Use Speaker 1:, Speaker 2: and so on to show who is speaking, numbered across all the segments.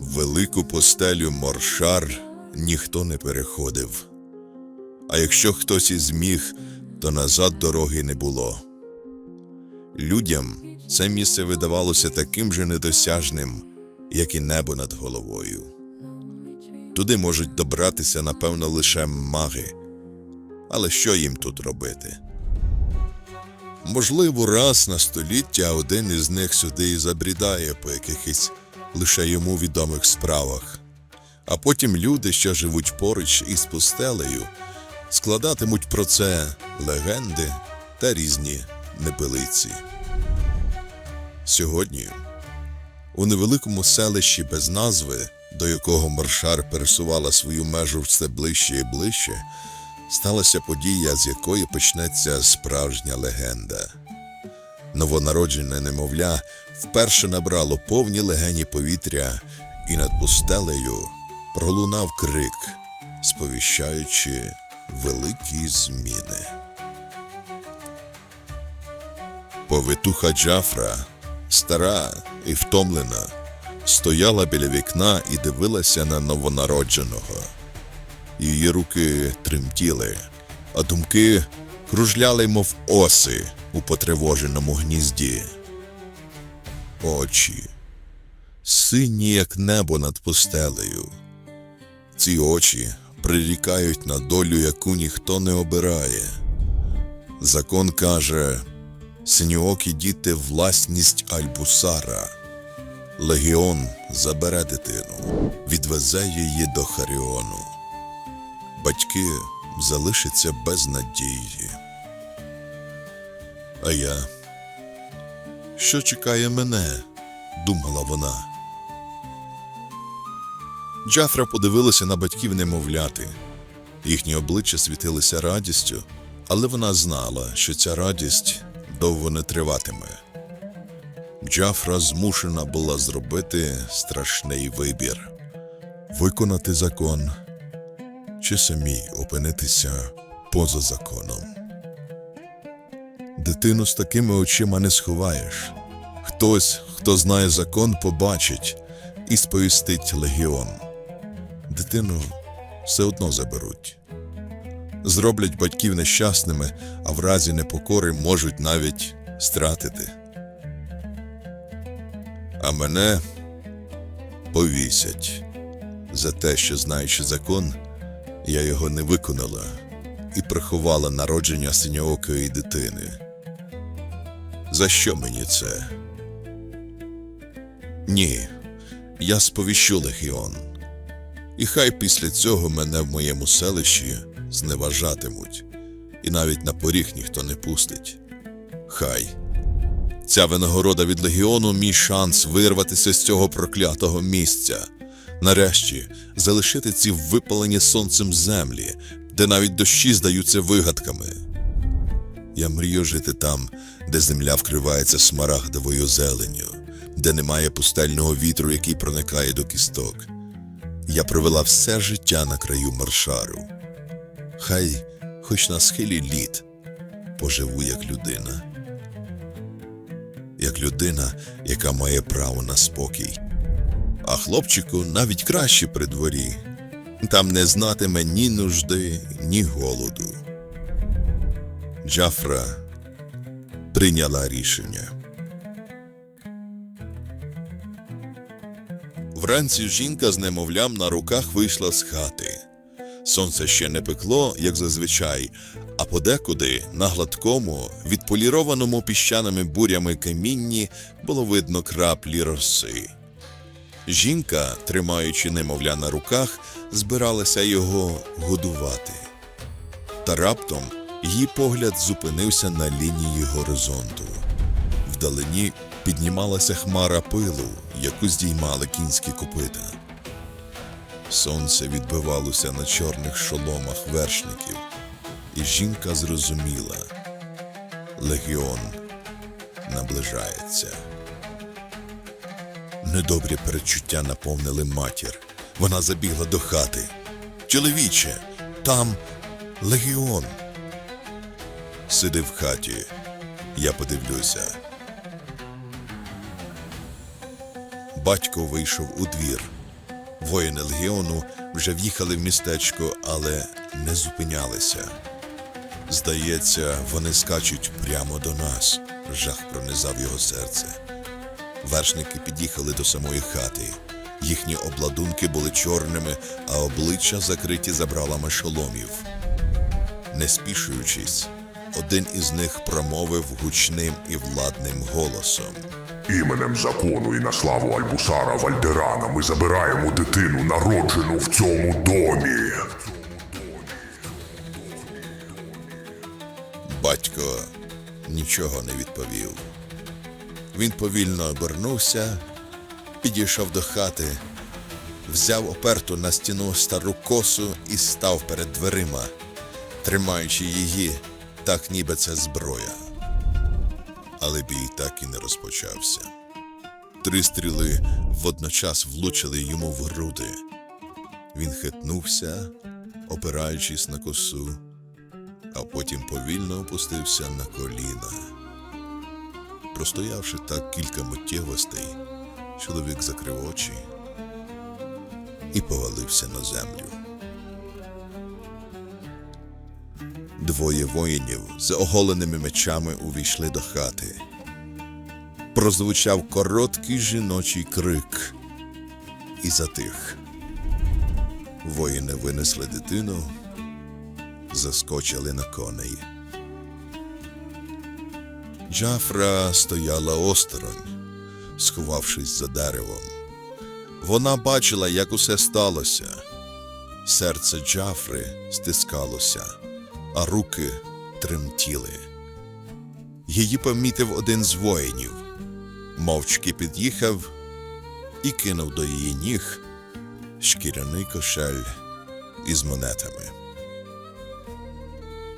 Speaker 1: Велику постелю моршар ніхто не переходив. А якщо хтось і зміг, то назад дороги не було. Людям це місце видавалося таким же недосяжним, як і небо над головою. Туди можуть добратися, напевно, лише маги. Але що їм тут робити? Можливо, раз на століття один із них сюди і забрідає по якихось лише йому відомих справах. А потім люди, що живуть поруч із пустелею, складатимуть про це легенди та різні непилиці. Сьогодні у невеликому селищі без назви, до якого маршар пересувала свою межу все ближче і ближче, сталася подія, з якої почнеться справжня легенда. Новонароджене немовля вперше набрало повні легені повітря, і над пустелею пролунав крик, сповіщаючи великі зміни. Повитуха Джафра, стара і втомлена, стояла біля вікна і дивилася на новонародженого. Її руки тремтіли, а думки кружляли, мов оси у потривоженому гнізді. Очі, сині, як небо над пустелею. Ці очі прирікають на долю, яку ніхто не обирає. Закон каже, синьоокі діти власність Альбусара. Легіон забере дитину, відвезе її до Харіону. Батьки залишаться без надії. А я. Що чекає мене? думала вона. Джафра подивилася на батьків немовляти. Їхні обличчя світилися радістю, але вона знала, що ця радість довго не триватиме. Джафра змушена була зробити страшний вибір виконати закон чи самій опинитися поза законом. Дитину з такими очима не сховаєш. Хтось, хто знає закон, побачить і сповістить легіон. Дитину все одно заберуть. Зроблять батьків нещасними, а в разі непокори можуть навіть стратити. А мене повісять за те, що знаючи закон, я його не виконала і приховала народження синьоокої дитини. За що мені це? Ні, я сповіщу легіон. І хай після цього мене в моєму селищі зневажатимуть, і навіть на поріг ніхто не пустить. Хай. Ця винагорода від легіону мій шанс вирватися з цього проклятого місця. Нарешті залишити ці випалені сонцем землі, де навіть дощі здаються вигадками. Я мрію жити там, де земля вкривається смарагдовою зеленню, де немає пустельного вітру, який проникає до кісток. Я провела все життя на краю маршару. Хай, хоч на схилі літ, поживу як людина, як людина, яка має право на спокій. А хлопчику навіть краще при дворі. Там не знатиме ні нужди, ні голоду. Джафра прийняла рішення. Вранці жінка з немовлям на руках вийшла з хати. Сонце ще не пекло, як зазвичай, а подекуди на гладкому, відполірованому піщаними бурями камінні було видно краплі роси. Жінка, тримаючи немовля на руках, збиралася його годувати. Та раптом її погляд зупинився на лінії горизонту. Вдалині піднімалася хмара пилу, яку здіймали кінські копита. Сонце відбивалося на чорних шоломах вершників, і жінка зрозуміла легіон наближається. Недобрі перечуття наповнили матір. Вона забігла до хати. Чоловіче, там легіон. Сиди в хаті, я подивлюся. Батько вийшов у двір. Воїни легіону вже в'їхали в містечко, але не зупинялися. Здається, вони скачуть прямо до нас. Жах пронизав його серце. Вершники під'їхали до самої хати. Їхні обладунки були чорними, а обличчя закриті забралами шоломів. Не спішуючись, один із них промовив гучним і владним голосом.
Speaker 2: Іменем закону і на славу Альбусара Вальдерана ми забираємо дитину, народжену в цьому домі.
Speaker 1: Батько нічого не відповів. Він повільно обернувся, підійшов до хати, взяв оперту на стіну стару косу і став перед дверима, тримаючи її, так ніби це зброя. Але бій так і не розпочався. Три стріли водночас влучили йому в груди. Він хитнувся, опираючись на косу а потім повільно опустився на коліна. Простоявши так кілька миттєвостей, чоловік закрив очі і повалився на землю. Двоє воїнів з оголеними мечами увійшли до хати. Прозвучав короткий жіночий крик і затих. Воїни винесли дитину заскочили на коней. Джафра стояла осторонь, сховавшись за деревом. Вона бачила, як усе сталося. Серце Джафри стискалося, а руки тремтіли. Її помітив один з воїнів, мовчки під'їхав і кинув до її ніг шкіряний кошель із монетами.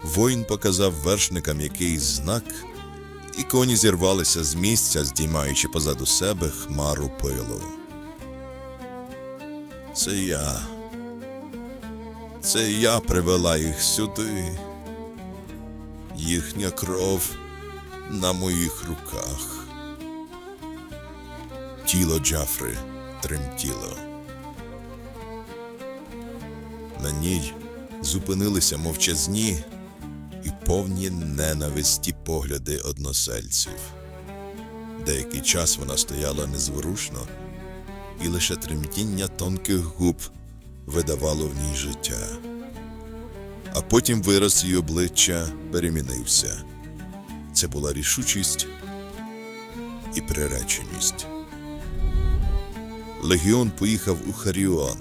Speaker 1: Воїн показав вершникам якийсь знак, і коні зірвалися з місця, здіймаючи позаду себе хмару пилу. Це я. Це я привела їх сюди. Їхня кров на моїх руках. Тіло Джафри тремтіло. На ній зупинилися мовчазні і повні ненависті погляди односельців. Деякий час вона стояла незворушно, і лише тремтіння тонких губ видавало в ній життя. А потім вираз її обличчя перемінився. Це була рішучість і приреченість. Легіон поїхав у Харіон.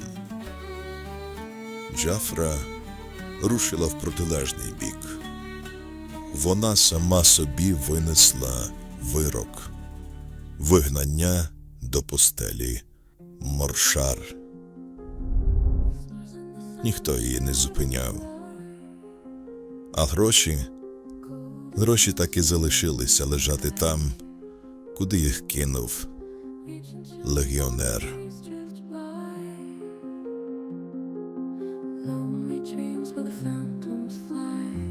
Speaker 1: Джафра рушила в протилежний бік. Вона сама собі винесла вирок вигнання до постелі Моршар ніхто її не зупиняв. А гроші гроші так і залишилися лежати там, куди їх кинув легіонер. Lonely dreams where the phantoms fly.